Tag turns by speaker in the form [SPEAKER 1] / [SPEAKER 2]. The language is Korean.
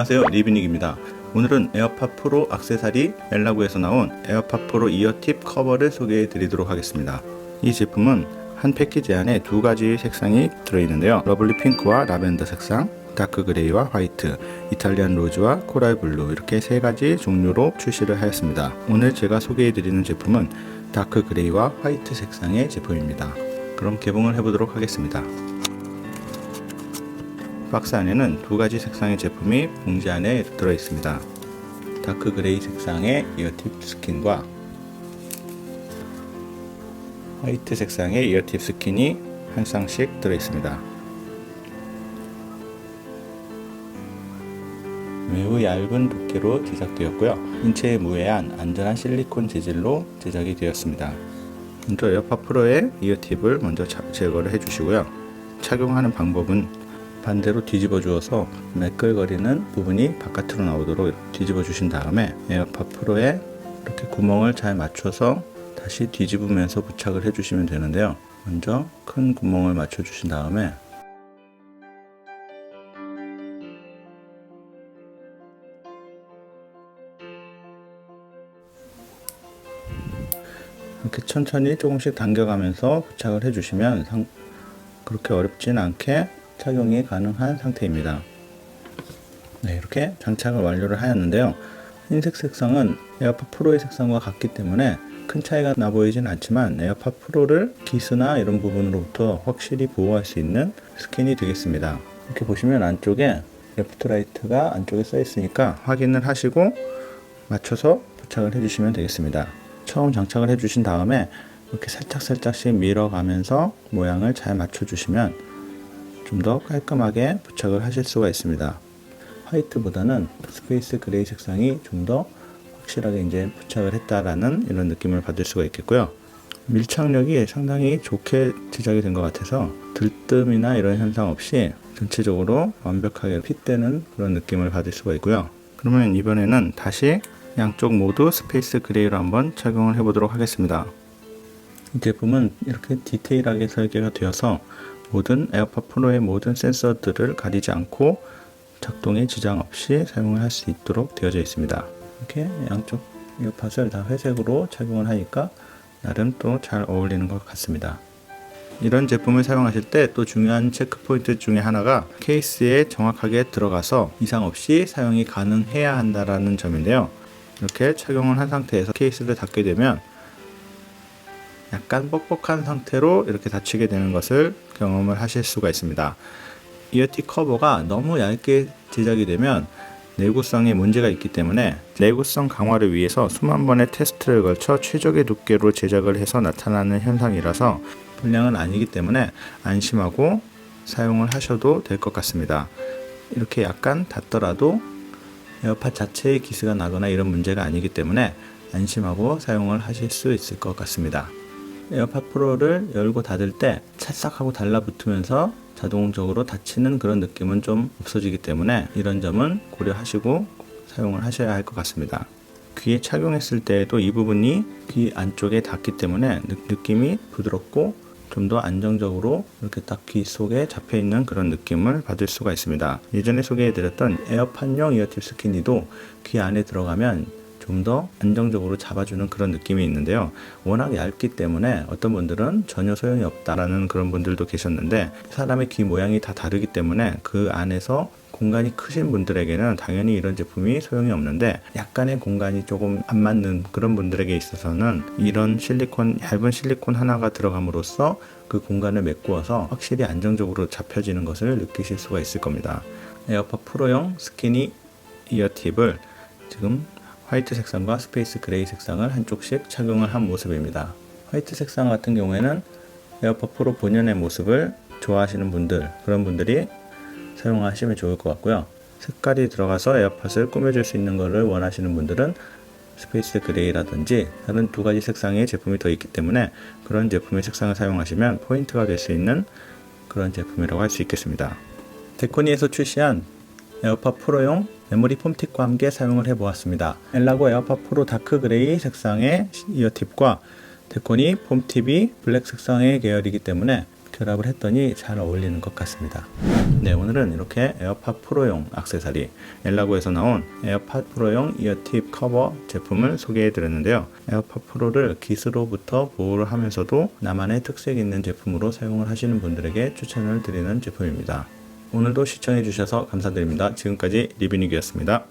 [SPEAKER 1] 안녕하세요 리비닉입니다 오늘은 에어팟 프로 악세사리 엘라구에서 나온 에어팟 프로 이어팁 커버를 소개해 드리도록 하겠습니다 이 제품은 한 패키지 안에 두 가지 색상이 들어있는데요 러블리 핑크와 라벤더 색상 다크 그레이와 화이트, 이탈리안 로즈와 코랄 블루 이렇게 세 가지 종류로 출시를 하였습니다. 오늘 제가 소개해 드리는 제품은 다크 그레이와 화이트 색상의 제품입니다. 그럼 개봉을 해보도록 하겠습니다. 박스 안에는 두 가지 색상의 제품이 봉지 안에 들어 있습니다. 다크 그레이 색상의 이어팁 스킨과 화이트 색상의 이어팁 스킨이 한 쌍씩 들어 있습니다. 매우 얇은 두께로 제작되었고요. 인체에 무해한 안전한 실리콘 재질로 제작이 되었습니다. 먼저 에어팟 프로의 이어팁을 먼저 제거를 해주시고요. 착용하는 방법은 반대로 뒤집어 주어서 매끌거리는 부분이 바깥으로 나오도록 뒤집어 주신 다음에 에어팟 프로에 이렇게 구멍을 잘 맞춰서 다시 뒤집으면서 부착을 해 주시면 되는데요. 먼저 큰 구멍을 맞춰 주신 다음에 이렇게 천천히 조금씩 당겨가면서 부착을 해주시면 상, 그렇게 어렵진 않게 착용이 가능한 상태입니다. 네, 이렇게 장착을 완료를 하였는데요. 흰색 색상은 에어팟 프로의 색상과 같기 때문에 큰 차이가 나 보이진 않지만 에어팟 프로를 기스나 이런 부분으로부터 확실히 보호할 수 있는 스킨이 되겠습니다. 이렇게 보시면 안쪽에 레프트 라이트가 안쪽에 써 있으니까 확인을 하시고 맞춰서 부착을 해주시면 되겠습니다. 처음 장착을 해주신 다음에 이렇게 살짝살짝씩 밀어가면서 모양을 잘 맞춰주시면 좀 더 깔끔하게 부착을 하실 수가 있습니다. 화이트보다는 스페이스 그레이 색상이 좀 더 확실하게 이제 부착을 했다라는 이런 느낌을 받을 수가 있겠고요. 밀착력이 상당히 좋게 제작이 된 것 같아서 들뜸이나 이런 현상 없이 전체적으로 완벽하게 핏되는 그런 느낌을 받을 수가 있고요. 그러면 이번에는 다시 양쪽 모두 스페이스 그레이로 한번 착용을 해보도록 하겠습니다. 이 제품은 이렇게 디테일하게 설계가 되어서 모든 에어팟 프로의 모든 센서들을 가리지 않고 작동에 지장 없이 사용을 할 수 있도록 되어져 있습니다. 이렇게 양쪽 이어팟을 다 회색으로 착용을 하니까 나름 또 잘 어울리는 것 같습니다. 이런 제품을 사용하실 때 또 중요한 체크 포인트 중에 하나가 케이스에 정확하게 들어가서 이상 없이 사용이 가능해야 한다라는 점인데요. 이렇게 착용을 한 상태에서 케이스를 닫게 되면 약간 뻑뻑한 상태로 이렇게 닫히게 되는 것을 경험을 하실 수가 있습니다. 이어티 커버가 너무 얇게 제작이 되면 내구성에 문제가 있기 때문에 내구성 강화를 위해서 수만 번의 테스트를 걸쳐 최적의 두께로 제작을 해서 나타나는 현상이라서 불량은 아니기 때문에 안심하고 사용을 하셔도 될 것 같습니다. 이렇게 약간 닿더라도 에어팟 자체에 기스가 나거나 이런 문제가 아니기 때문에 안심하고 사용을 하실 수 있을 것 같습니다. 에어팟 프로를 열고 닫을 때 찰싹하고 달라붙으면서 자동적으로 닫히는 그런 느낌은 좀 없어지기 때문에 이런 점은 고려하시고 사용을 하셔야 할 것 같습니다. 귀에 착용했을 때에도 이 부분이 귀 안쪽에 닿기 때문에 느낌이 부드럽고 좀 더 안정적으로 이렇게 딱 귀 속에 잡혀 있는 그런 느낌을 받을 수가 있습니다. 예전에 소개해드렸던 에어팟용 이어팁 스키니도 귀 안에 들어가면 좀 더 안정적으로 잡아주는 그런 느낌이 있는데요. 워낙 얇기 때문에 어떤 분들은 전혀 소용이 없다라는 그런 분들도 계셨는데 사람의 귀 모양이 다 다르기 때문에 그 안에서 공간이 크신 분들에게는 당연히 이런 제품이 소용이 없는데 약간의 공간이 조금 안 맞는 그런 분들에게 있어서는 이런 실리콘 얇은 실리콘 하나가 들어감으로써 그 공간을 메꾸어서 확실히 안정적으로 잡혀지는 것을 느끼실 수가 있을 겁니다. 에어팟 프로용 스키니 이어팁을 지금 화이트 색상과 스페이스 그레이 색상을 한쪽씩 착용을 한 모습입니다. 화이트 색상 같은 경우에는 에어팟 프로 본연의 모습을 좋아하시는 분들 그런 분들이 사용하시면 좋을 것 같고요. 색깔이 들어가서 에어팟을 꾸며줄 수 있는 것을 원하시는 분들은 스페이스 그레이라든지 다른 두 가지 색상의 제품이 더 있기 때문에 그런 제품의 색상을 사용하시면 포인트가 될 수 있는 그런 제품이라고 할 수 있겠습니다. 데코니에서 출시한 에어팟 프로용 메모리 폼팁과 함께 사용을 해보았습니다. 엘라고 에어팟 프로 다크 그레이 색상의 이어팁과 데코니 폼팁이 블랙 색상의 계열이기 때문에 결합을 했더니 잘 어울리는 것 같습니다. 네, 오늘은 이렇게 에어팟 프로용 악세사리 엘라고에서 나온 에어팟 프로용 이어팁 커버 제품을 소개해 드렸는데요. 에어팟 프로를 기스로부터 보호를 하면서도 나만의 특색 있는 제품으로 사용을 하시는 분들에게 추천을 드리는 제품입니다. 오늘도 시청해 주셔서 감사드립니다. 지금까지 리뷰닉이었습니다.